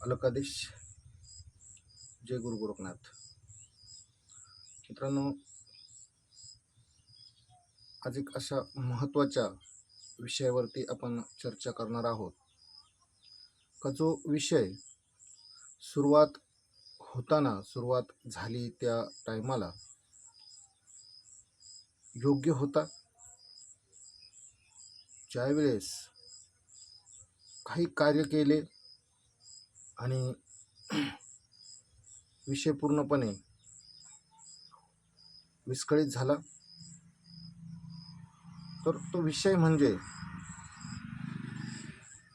अलकादेश जय गुरु गोरखनाथ. मित्रांनो आज एक अशा महत्त्वाच्या विषयावरती आपण चर्चा करणार आहोत. का जो विषय सुरुवात होताना सुरुवात झाली त्या टायमाला योग्य होता? ज्यावेळेस काही कार्य केले आणि विषय पूर्णपणे विस्कळीत झाला. तर तो विषय म्हणजे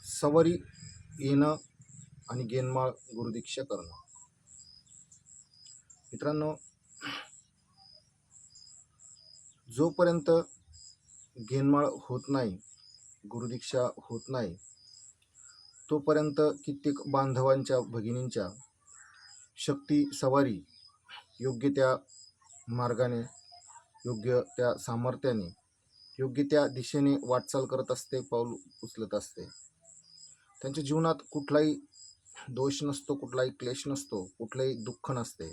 सवारी येणं आणि गेनमाळ गुरुदीक्षा करणं. मित्रांनो जोपर्यंत गेनमाळ होत नाही गुरुदीक्षा होत नाही तोपर्यंत कित्येक बांधवांच्या भगिनींच्या शक्ती सवारी योग्य त्या मार्गाने योग्य त्या सामर्थ्याने योग्य त्या दिशेने वाटचाल करत असते पाऊल उचलत असते. त्यांच्या जीवनात कुठलाही दोष नसतो कुठलाही क्लेश नसतो कुठलंही दुःख नसते.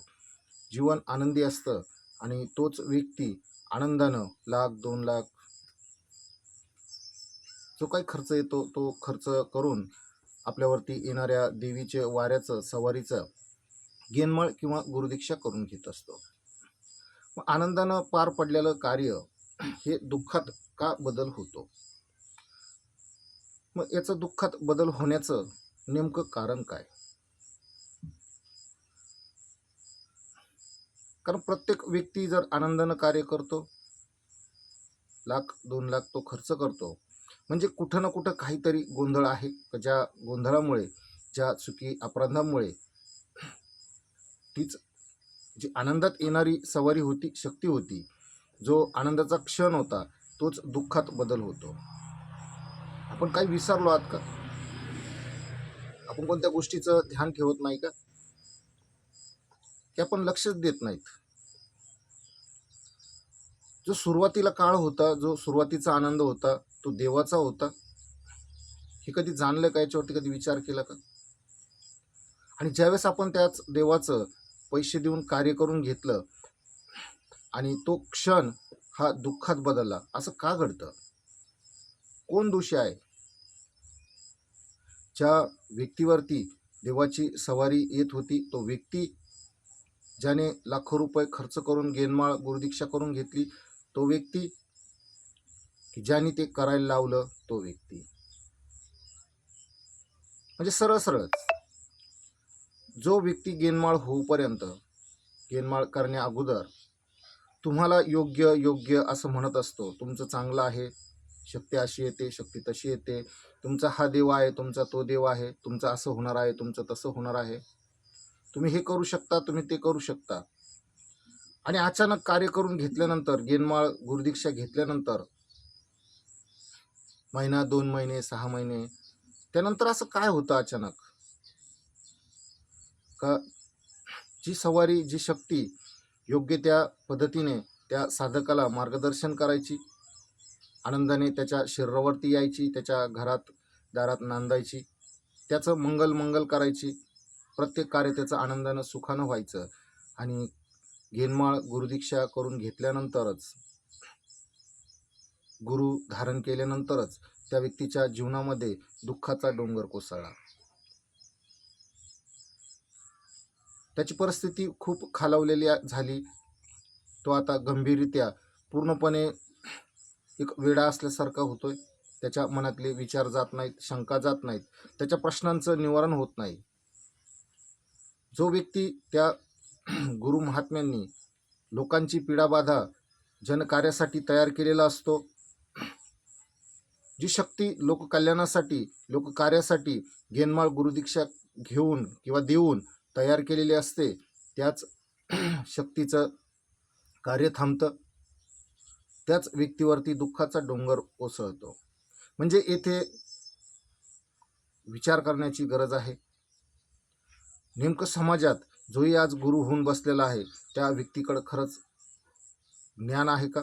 जीवन आनंदी असतं आणि तोच व्यक्ती आनंदानं लाख दोन लाख जो काही खर्च येतो तो खर्च करून आपल्यावरती येणाऱ्या देवीचे वाऱ्याचं सवारीचं गेनमळ किंवा गुरुदीक्षा करून घेत असतो. मग आनंदानं पार पडलेलं कार्य हे दुःखात का बदल होतो? मग याचं दुःखात बदल होण्याचं नेमकं कारण काय? कारण प्रत्येक व्यक्ती जर आनंदानं कार्य करतो लाख दोन लाख तो खर्च करतो म्हणजे कुठं ना कुठं काहीतरी गोंधळ आहे. ज्या गोंधळामुळे ज्या चुकी अपराधामुळे तीच जी आनंदात येणारी सवारी होती शक्ती होती जो आनंदाचा क्षण होता तोच दुःखात बदल होतो. आपण काही विसरलो आहात का? आपण कोणत्या गोष्टीचं ध्यान ठेवत नाही का? ते आपण लक्षच देत नाहीत. जो सुरुवातीला काळ होता जो सुरुवातीचा आनंद होता तो देवाचा होता. हे कधी जाणलं का याच्यावरती कधी विचार केला का? आणि ज्यावेळेस आपण त्याच देवाचं पैसे देऊन कार्य करून घेतलं आणि तो क्षण हा दुःखात बदलला असं का घडतं? कोण दोषी आहे? ज्या व्यक्तीवरती देवाची सवारी येत होती तो व्यक्ती ज्याने लाखो रुपये खर्च करून गेनमाळ गुरुदीक्षा करून घेतली तो व्यक्ती की ज्याने ते करायला लावलं तो व्यक्ती. म्हणजे सरळ सरळच. जो व्यक्ती गेनमाळ होऊपर्यंत गेनमाळ करण्या अगोदर तुम्हाला योग्य योग्य असं म्हणत असतो तुमचं चांगलं आहे शक्ती अशी येते शक्ती तशी येते तुमचा हा देव आहे तुमचा तो देव आहे तुमचं असं होणार आहे तुमचं तसं होणार आहे. तुम्ही हे करू शकता तुम्ही ते करू शकता. आणि अचानक कार्य करून घेतल्यानंतर गेनमाळ गुरुदीक्षा घेतल्यानंतर महिना दोन महिने सहा महिने. त्यानंतर असं काय होतं अचानक? का जी सवारी जी शक्ती योग्य त्या पद्धतीने त्या साधकाला मार्गदर्शन करायची आनंदाने त्याच्या शरीरावरती यायची त्याच्या घरात दारात नांदायची त्याचं मंगल मंगल करायची प्रत्येक कार्य त्याचं आनंदानं सुखानं व्हायचं. आणि गेनमाळ गुरुदीक्षा करून घेतल्यानंतरच गुरु धारण केल्यानंतरच त्या व्यक्तीच्या जीवनामध्ये दुःखाचा डोंगर कोसळला. त्याची परिस्थिती खूप खालावलेली झाली. तो आता गंभीररित्या पूर्णपणे एक वेडा असल्यासारखा होतोय. त्याच्या मनातले विचार जात नाहीत शंका जात नाहीत. त्याच्या प्रश्नांचं निवारण होत नाही. जो व्यक्ती त्या गुरु महात्म्यांनी लोकांची पीडाबाधा जनकार्यासाठी तयार केलेला असतो जी शक्ती लोककल्याणासाठी लोककार्यासाठी गेनमाळ गुरुदीक्षा घेऊन किंवा देऊन तयार केलेली असते त्याच शक्तीचं कार्य थांबतं. त्याच व्यक्तीवरती दुःखाचा डोंगर ओसळतो म्हणजे येथे विचार करण्याची गरज आहे. नेमकं समाजात जोही आज गुरु होऊन बसलेला आहे त्या व्यक्तीकडं खरंच ज्ञान आहे का?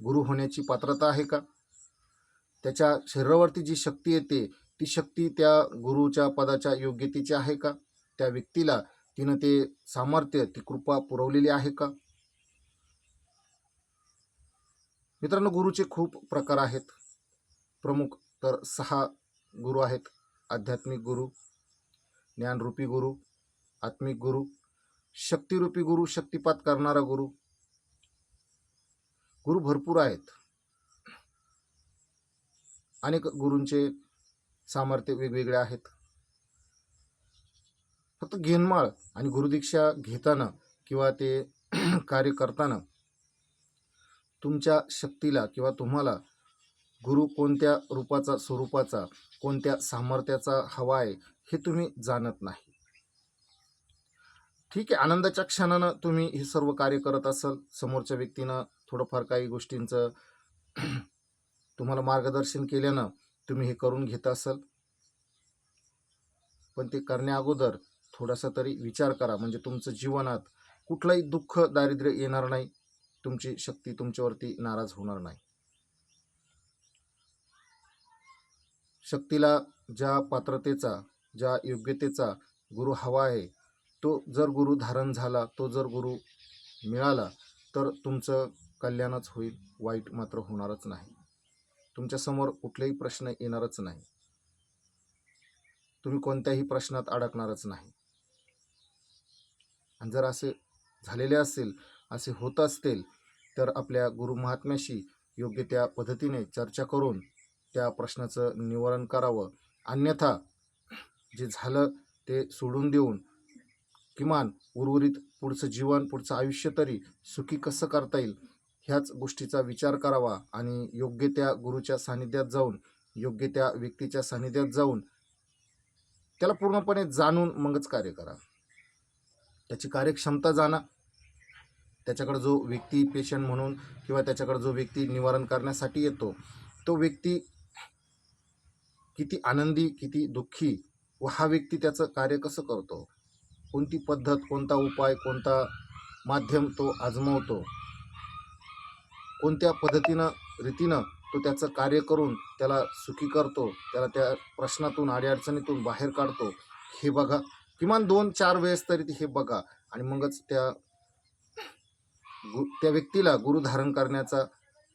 गुरु होण्याची पात्रता आहे का? त्याच्या शरीरावरती जी शक्ती येते ती शक्ती त्या गुरुच्या पदाच्या योग्यतेची आहे का? त्या व्यक्तीला तिनं ते सामर्थ्य ती कृपा पुरवलेली आहे का? मित्रांनो गुरुचे खूप प्रकार आहेत. प्रमुख तर सहा गुरु आहेत. आध्यात्मिक गुरु ज्ञानरूपी गुरु आत्मिक गुरु शक्तिरूपी गुरु शक्तिपात करणारा गुरु. गुरु भरपूर आहेत. अनेक गुरूंचे सामर्थ्य वेगवेगळे आहेत. फक्त घेनमाळ आणि गुरुदीक्षा घेताना किंवा ते कार्य करताना तुमच्या शक्तीला किंवा तुम्हाला गुरु कोणत्या रूपाचा स्वरूपाचा कोणत्या सामर्थ्याचा हवा आहे हे तुम्ही जाणत नाही. ठीक आहे आनंदाच्या क्षणानं तुम्ही हे सर्व कार्य करत असाल. समोरच्या व्यक्तीनं थोडंफार काही गोष्टींचं तुम्हाला मार्गदर्शन केल्यानं तुम्ही हे करून घेत असाल. पण ते करण्या अगोदर थोडासा तरी विचार करा. म्हणजे तुमचं जीवनात कुठलंही दुःख दारिद्र्य येणार नाही. तुमची शक्ती तुमच्यावरती नाराज होणार नाही. शक्तीला ज्या पात्रतेचा ज्या योग्यतेचा गुरु हवा आहे तो जर गुरु धारण झाला तो जर गुरु मिळाला तर तुमचं कल्याणच होईल वाईट मात्र होणारच नाही. तुमच्यासमोर कुठलेही प्रश्न येणारच नाही. तुम्ही कोणत्याही प्रश्नात अडकणारच नाही. आणि जर असे झालेले असेल असे होत असतील तर आपल्या गुरु महात्म्याशी योग्य त्या पद्धतीने चर्चा करून त्या प्रश्नाचं निवारण करावं. अन्यथा जे झालं ते सोडून देऊन किमान उर्वरित पुढचं जीवन पुढचं आयुष्य तरी सुखी कसं करता येईल? ह्याच गोष्टीचा विचार करावा आणि योग्य त्या गुरुच्या सानिध्यात जाऊन योग्य त्या व्यक्तीच्या सानिध्यात जाऊन त्याला पूर्णपणे जाणून मगच कार्य करा. त्याची कार्यक्षमता जाणा. त्याच्याकडे जो व्यक्ती पेशंट म्हणून किंवा त्याच्याकडे जो व्यक्ती निवारण करण्यासाठी येतो तो व्यक्ती किती आनंदी किती दुःखी व हा व्यक्ती त्याचं कार्य कसं करतो? कोणती पद्धत कोणता उपाय कोणता माध्यम तो आजमावतो? कोणत्या पद्धतीनं रीतीनं तो त्याचं कार्य करून त्याला सुखी करतो त्याला त्या प्रश्नातून अडीअडचणीतून बाहेर काढतो हे बघा. किमान दोन चार वेळेस तरी ते हे बघा आणि मगच त्या गु त्या व्यक्तीला गुरु धारण करण्याचा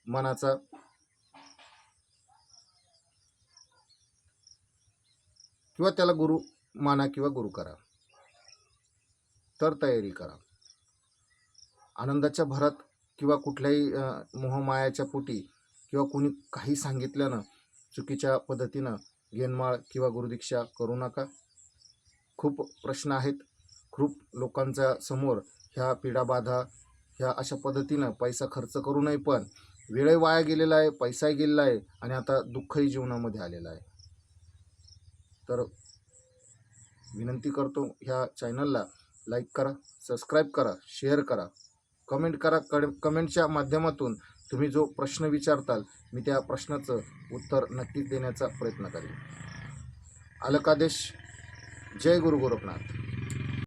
मनाचा किंवा त्याला गुरु माना किंवा गुरु करा. तर तयारी करा. आनंदाच्या भरात किंवा कुठल्याही मोहमायाच्या पोटी किंवा कुणी काही सांगितल्यानं चुकीच्या पद्धतीनं गेनमाळ किंवा गुरुदीक्षा करू नका. खूप प्रश्न आहेत. खूप लोकांच्या समोर ह्या पीडाबाधा ह्या अशा पद्धतीनं पैसा खर्च करू नये पण वेळ वाया गेलेला आहे पैसाही गेलेला आहे आणि आता दुःखही जीवनामध्ये आलेलं आहे. तर विनंती करतो ह्या चॅनलला लाईक करा सबस्क्राईब करा शेअर करा. कमेंट करा कड कमेंटच्या माध्यमातून तुम्ही जो प्रश्न विचारताल मी त्या प्रश्नाचं उत्तर नक्कीच देण्याचा प्रयत्न करेन. आलं का जय गुरु गोरखनाथ.